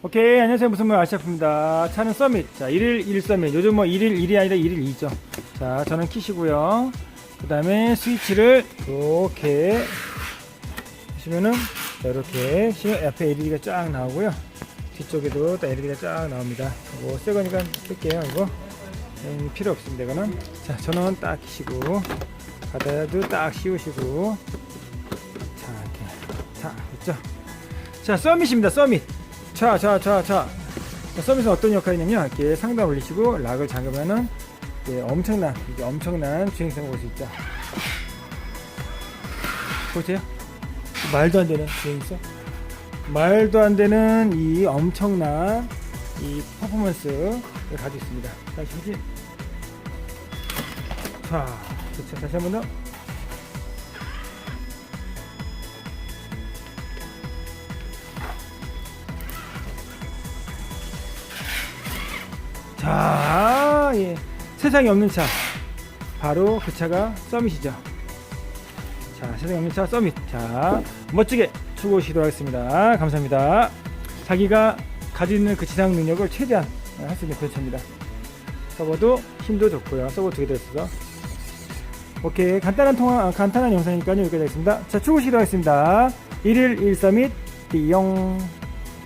오케이 안녕하세요. 무슨 말 아시아프입니다. 차는 서밋. 자 1일 1 서밋. 요즘 뭐 1일 1이 아니라 1일 2죠. 자 저는 키시고요. 그 다음에 스위치를 이렇게 보시면은 자, 이렇게 시면 앞에 LED가 쫙 나오고요. 뒤쪽에도 또 LED가 쫙 나옵니다. 이거 새 거니까 뺄게요 이거. 음, 필요 없습니다 이거는. 자 저는 딱 키시고 바다도 딱 씌우시고. 자 이렇게. 자 됐죠? 자 서밋입니다 서밋 자, 자, 자, 자. 자, 서밋은 어떤 역할이냐면 이렇게 상단 올리시고 락을 잠그면은 이게 엄청난 이게 엄청난 주행성을 볼 수 있죠. 보세요. 말도 안 되는 주행성. 말도 안 되는 이 엄청난 이 퍼포먼스를 가지고 있습니다. 다시 보시. 자, 그쵸. 다시 한 번 더. 자, 예. 세상에 없는 차. 바로 그 차가 서밋이죠. 자, 세상에 없는 차 서밋. 자, 멋지게 추구 시도하겠습니다. 감사합니다. 자기가 가지고 있는 그 지상 능력을 최대한 할 수 있는 그런 차입니다. 서버도 힘도 좋고요. 서버 두개 들었어. 오케이. 간단한 통화, 아, 간단한 영상이니까요. 여기까지 하겠습니다. 자, 추구 시도하겠습니다. 1일 1 서밋, 띠용.